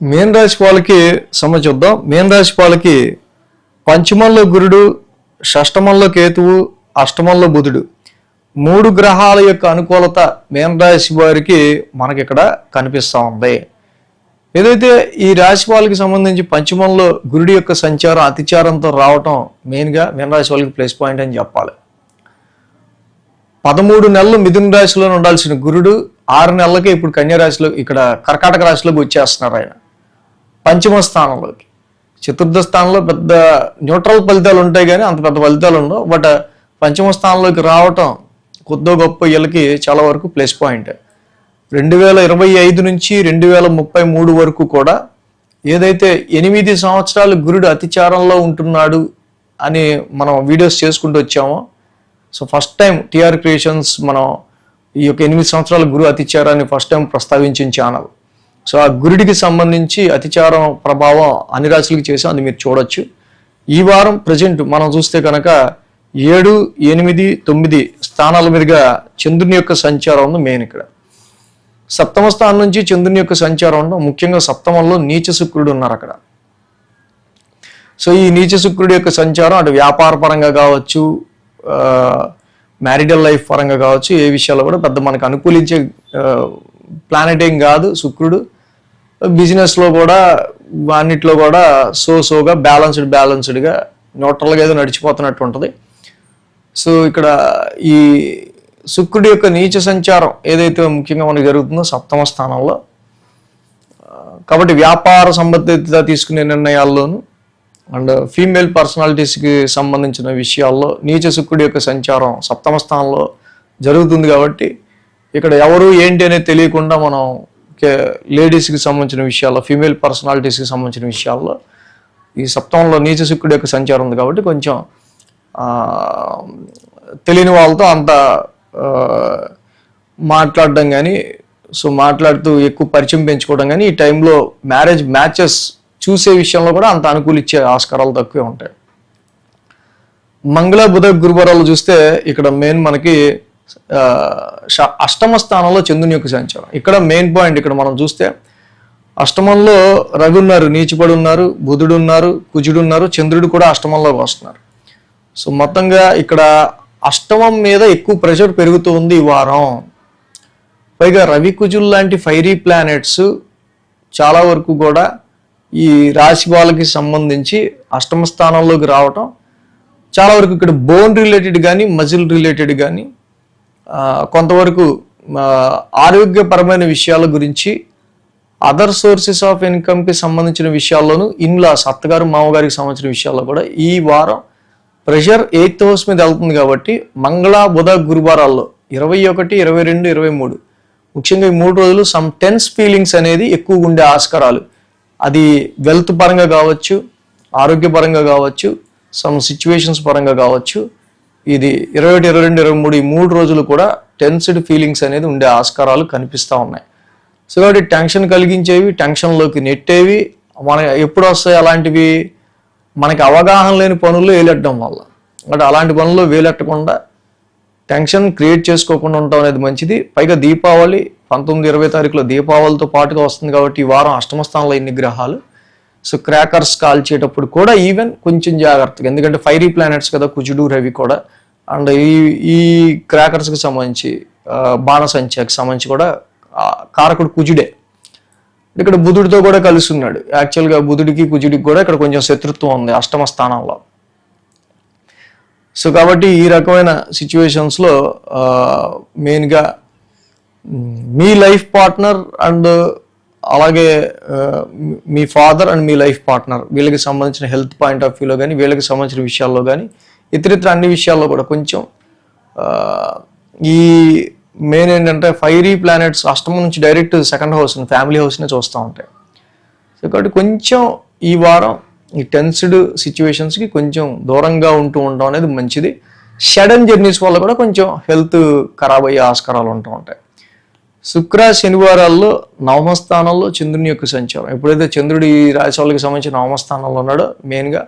మేన్ రాశి వాళ్ళకి సంబంధించి చూద్దాం. మేన్ రాశి వాళ్ళకి పంచమంలో గురుడు షష్టమంలో కేతువు అష్టమంలో బుధుడు. మూడు గ్రహాల యొక్క అనుకూలత మేన రాశి వారికి మనకి ఇక్కడ కనిపిస్తూ ఉంది. ఏదైతే ఈ రాశి వాళ్ళకి సంబంధించి పంచమంలో గురుడి యొక్క సంచారం అతిచారంతో రావటం మెయిన్గా మీనరాశి వాళ్ళకి ప్లస్ పాయింట్ అని చెప్పాలి. పదమూడు నెలలు మిథున రాశిలో ఉండాల్సిన గురుడు ఆరు నెలలకే ఇప్పుడు కన్యా రాశిలో ఇక్కడ కర్కాటక రాశిలోకి వచ్చేస్తున్నారు ఆయన. పంచమ స్థానంలోకి చతుర్థ స్థానంలో పెద్ద న్యూట్రల్ ఫలితాలు ఉంటాయి కానీ అంత పెద్ద ఫలితాలు ఉండవు. బట్ పంచమ స్థానంలోకి రావటం కొద్దో గొప్ప వీళ్ళకి చాలా వరకు ప్లస్ పాయింట్. రెండు వేల ఇరవై ఐదు నుంచి రెండు వేల ముప్పై మూడు వరకు కూడా ఏదైతే ఎనిమిది సంవత్సరాలు గురుడు అతిచారంలో ఉంటున్నాడు అని మనం వీడియోస్ చేసుకుంటూ వచ్చామో so first time TR creations మనం ఈ యొక్క ఎనిమిది సంవత్సరాల గురువు అతిచారాన్ని ఫస్ట్ టైం ప్రస్తావించిన ఛానల్. సో ఆ గురుడికి సంబంధించి అతిచారం ప్రభావం అన్ని రాశులకు చేసాం అది మీరు చూడొచ్చు. ఈ వారం ప్రజెంట్ మనం చూస్తే కనుక ఏడు ఎనిమిది తొమ్మిది స్థానాల మీదుగా చంద్రుని యొక్క సంచారం ఉంది మెయిన్ ఇక్కడ. సప్తమ స్థానం నుంచి చంద్రుని యొక్క సంచారం ఉండడం ముఖ్యంగా సప్తమంలో నీచ శుక్రుడు ఉన్నారు అక్కడ. సో ఈ నీచ శుక్రుడి యొక్క సంచారం అటు వ్యాపార పరంగా కావచ్చు మ్యారిడల్ లైఫ్ పరంగా కావచ్చు ఏ విషయాల్లో కూడా పెద్ద మనకు అనుకూలించే ప్లానెట్ ఏం కాదు శుక్రుడు. బిజినెస్లో కూడా అన్నిట్లో కూడా సో సోగా బ్యాలన్స్డ్ బ్యాలన్స్డ్గా న్యూట్రల్గా ఏదో నడిచిపోతున్నట్టు ఉంటుంది. సో ఇక్కడ ఈ శుక్రుడి యొక్క నీచ సంచారం ఏదైతే ముఖ్యంగా మనకు జరుగుతుందో సప్తమ స్థానంలో కాబట్టి వ్యాపార సంబంధిత తీసుకునే నిర్ణయాల్లోనూ అండ్ ఫీమేల్ పర్సనాలిటీస్కి సంబంధించిన విషయాల్లో నీచ శుక్రుడి యొక్క సంచారం సప్తమ స్థానంలో జరుగుతుంది కాబట్టి ఇక్కడ ఎవరు ఏంటి అనేది తెలియకుండా మనం లేడీస్కి సంబంధించిన విషయాల్లో ఫీమేల్ పర్సనాలిటీస్కి సంబంధించిన విషయాల్లో ఈ సప్తంలో నీచ శుక్రుడి యొక్క సంచారం ఉంది కాబట్టి కొంచెం తెలియని వాళ్ళతో అంత మాట్లాడడం కానీ సో మాట్లాడుతూ ఎక్కువ పరిచయం పెంచుకోవడం కానీ ఈ టైంలో మ్యారేజ్ మ్యాచెస్ చూసే విషయంలో కూడా అంత అనుకూలిచ్చే ఆస్కారాలు తక్కువే ఉంటాయి. మంగళ బుధ గురువారాలు చూస్తే ఇక్కడ మెయిన్ మనకి అష్టమ స్థానంలో చంద్రుని యొక్క సంచారం. ఇక్కడ మెయిన్ పాయింట్ ఇక్కడ మనం చూస్తే అష్టమంలో రవి ఉన్నారు నీచిపడి ఉన్నారు బుధుడు ఉన్నారు కుజుడు ఉన్నారు చంద్రుడు కూడా అష్టమంలోకి వస్తున్నారు. సో మొత్తంగా ఇక్కడ అష్టమం మీద ఎక్కువ ప్రెషర్ పెరుగుతూ ఉంది ఈ వారం. పైగా రవి కుజుల్ లాంటి ఫైరీ ప్లానెట్స్ చాలా వరకు కూడా ఈ రాశి వాళ్ళకి సంబంధించి అష్టమ స్థానంలోకి రావటం చాలా వరకు ఇక్కడ బోన్ రిలేటెడ్ కానీ మజిల్ రిలేటెడ్ కానీ కొంతవరకు ఆరోగ్యపరమైన విషయాల గురించి అదర్ సోర్సెస్ ఆఫ్ ఇన్కమ్కి సంబంధించిన విషయాల్లోనూ ఇన్లాస్ అత్తగారు మామగారికి సంబంధించిన విషయాల్లో కూడా ఈ వారం ప్రెషర్ ఎయిత్ హౌస్ మీద వెళ్తుంది కాబట్టి మంగళ బుధ గురువారాల్లో ఇరవై ఒకటి ఇరవై రెండు ఇరవై మూడు. ముఖ్యంగా ఈ మూడు రోజులు సమ్ టెన్స్ ఫీలింగ్స్ అనేది ఎక్కువగా ఉండే ఆస్కారాలు. అది వెల్త్ పరంగా కావచ్చు ఆరోగ్యపరంగా కావచ్చు సమ్ సిచ్యువేషన్స్ పరంగా కావచ్చు ఇది ఇరవై ఒకటి ఇరవై రెండు ఇరవై మూడు ఈ మూడు రోజులు కూడా టెన్స్డ్ ఫీలింగ్స్ అనేది ఉండే ఆస్కారాలు కనిపిస్తూ ఉన్నాయి. సో కాబట్టి టెన్షన్ కలిగించేవి టెన్షన్లోకి నెట్టేవి మన ఎప్పుడు వస్తాయి అలాంటివి మనకి అవగాహన లేని పనుల్లో వేలెట్టడం వల్ల. అంటే అలాంటి పనుల్లో వేలెట్టకుండా టెన్షన్ క్రియేట్ చేసుకోకుండా ఉండటం అనేది మంచిది. పైగా దీపావళి పంతొమ్మిది ఇరవై తారీఖులో దీపావళితో పాటుగా వస్తుంది కాబట్టి ఈ వారం అష్టమ స్థానంలో ఇన్ని గ్రహాలు. సో క్రాకర్స్ కాల్చేటప్పుడు కూడా ఈవెన్ కొంచెం జాగ్రత్తగా ఎందుకంటే ఫైరీ ప్లానెట్స్ కదా కుజుడు రవి కూడా. అండ్ ఈ ఈ క్రాకర్స్కి సంబంధించి ఆ, బాణసంచకి సంబంధించి కూడా కారకుడు కుజుడే. ఇక్కడ బుధుడితో కూడా కలిసి ఉన్నాడు యాక్చువల్గా బుధుడికి కుజుడికి కూడా ఇక్కడ కొంచెం శత్రుత్వం ఉంది అష్టమ స్థానంలో. సో కాబట్టి ఈ రకమైన సిచ్యువేషన్స్లో మెయిన్గా మీ లైఫ్ పార్ట్నర్ అండ్ అలాగే మీ ఫాదర్ అండ్ మీ లైఫ్ పార్ట్నర్ వీళ్ళకి సంబంధించిన హెల్త్ పాయింట్ ఆఫ్ వ్యూలో కానీ వీళ్ళకి సంబంధించిన విషయాల్లో కానీ ఇతరితర అన్ని విషయాల్లో కూడా కొంచెం ఈ మెయిన్ ఏంటంటే ఫైరీ ప్లానెట్స్ అష్టమం నుంచి డైరెక్ట్ సెకండ్ హౌస్ ఫ్యామిలీ హౌస్ని చూస్తూ ఉంటాయి. సో కాబట్టి కొంచెం ఈ వారం ఈ టెన్స్డ్ సిచ్యువేషన్స్కి కొంచెం దూరంగా ఉంటూ ఉండడం అనేది మంచిది. షడన్ జర్నీస్ వల్ల కూడా కొంచెం హెల్త్ ఖరాబ్ అయ్యే ఆస్కారాలు ఉంటూ ఉంటాయి. శుక్ర శనివారాల్లో నవమ స్థానంలో చంద్రుని యొక్క సంచారం. ఎప్పుడైతే చంద్రుడు ఈ రాశి వాళ్ళకి సంబంధించిన నవమ స్థానంలో ఉన్నాడో మెయిన్గా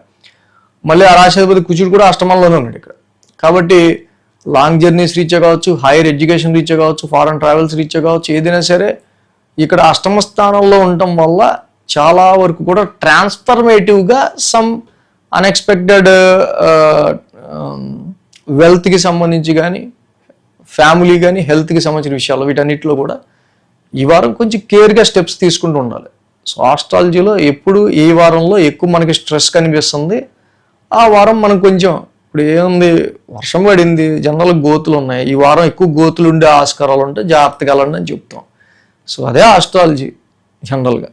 మళ్ళీ ఆ రాశాధిపతి కుజుడు కూడా అష్టమంలోనే ఉన్నాడు ఇక్కడ. కాబట్టి లాంగ్ జర్నీస్ రీచ్ కావచ్చు హైయర్ ఎడ్యుకేషన్ రీచ్ కావచ్చు ఫారెన్ ట్రావెల్స్ రీచ్ కావచ్చు ఏదైనా సరే ఇక్కడ అష్టమ స్థానంలో ఉండటం వల్ల చాలా వరకు కూడా ట్రాన్స్ఫర్మేటివ్గా సమ్ అన్ఎక్స్పెక్టెడ్ వెల్త్కి సంబంధించి కానీ ఫ్యామిలీ కానీ హెల్త్కి సంబంధించిన విషయాలు వీటన్నిటిలో కూడా ఈ వారం కొంచెం కేర్గా స్టెప్స్ తీసుకుంటూ ఉండాలి. సో ఆస్ట్రాలజీలో ఎప్పుడు ఏ వారంలో ఎక్కువ మనకి స్ట్రెస్ కనిపిస్తుంది. ఆ వారం మనం కొంచెం ఇప్పుడు ఏముంది వర్షం పడింది జనరల్ గోతులు ఉన్నాయి. ఈ వారం ఎక్కువ గోతులు ఉండే ఆస్కారాలు ఉంటే జాగ్రత్తగా వెళ్ళండి అని చెప్తాం. సో అదే ఆస్ట్రాలజీ జనరల్గా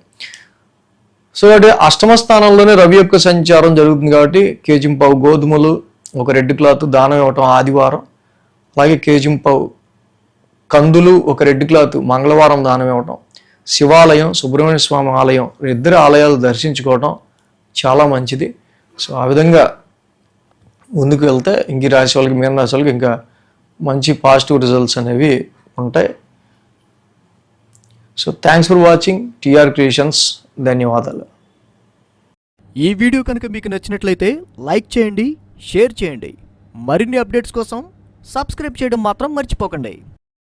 సో అంటే అష్టమ స్థానంలోనే రవి యొక్క సంచారం జరుగుతుంది కాబట్టి కేజింపావు గోధుమలు ఒక రెడ్ క్లాత్ దానం ఇవ్వటం ఆదివారం. అలాగే కేజింపావు కందులు ఒక రెడ్ క్లాత్ మంగళవారం దానం ఇవ్వటం శివాలయం సుబ్రహ్మణ్య స్వామి ఆలయం ఇద్దరు ఆలయాలు దర్శించుకోవటం చాలా మంచిది. సో ఆ విధంగా ముందుకు వెళ్తే ఇంక రాశి వాళ్ళకి మీన రాశి వాళ్ళకి ఇంకా మంచి పాజిటివ్ రిజల్ట్స్ అనేవి ఉంటాయి. So thanks for watching TR creations. ధన్యవాదాలు. ఈ వీడియో కనుక మీకు నచ్చినట్లయితే లైక్ చేయండి షేర్ చేయండి. మరిన్ని అప్డేట్స్ కోసం సబ్స్క్రైబ్ చేయడం మాత్రం మర్చిపోకండి.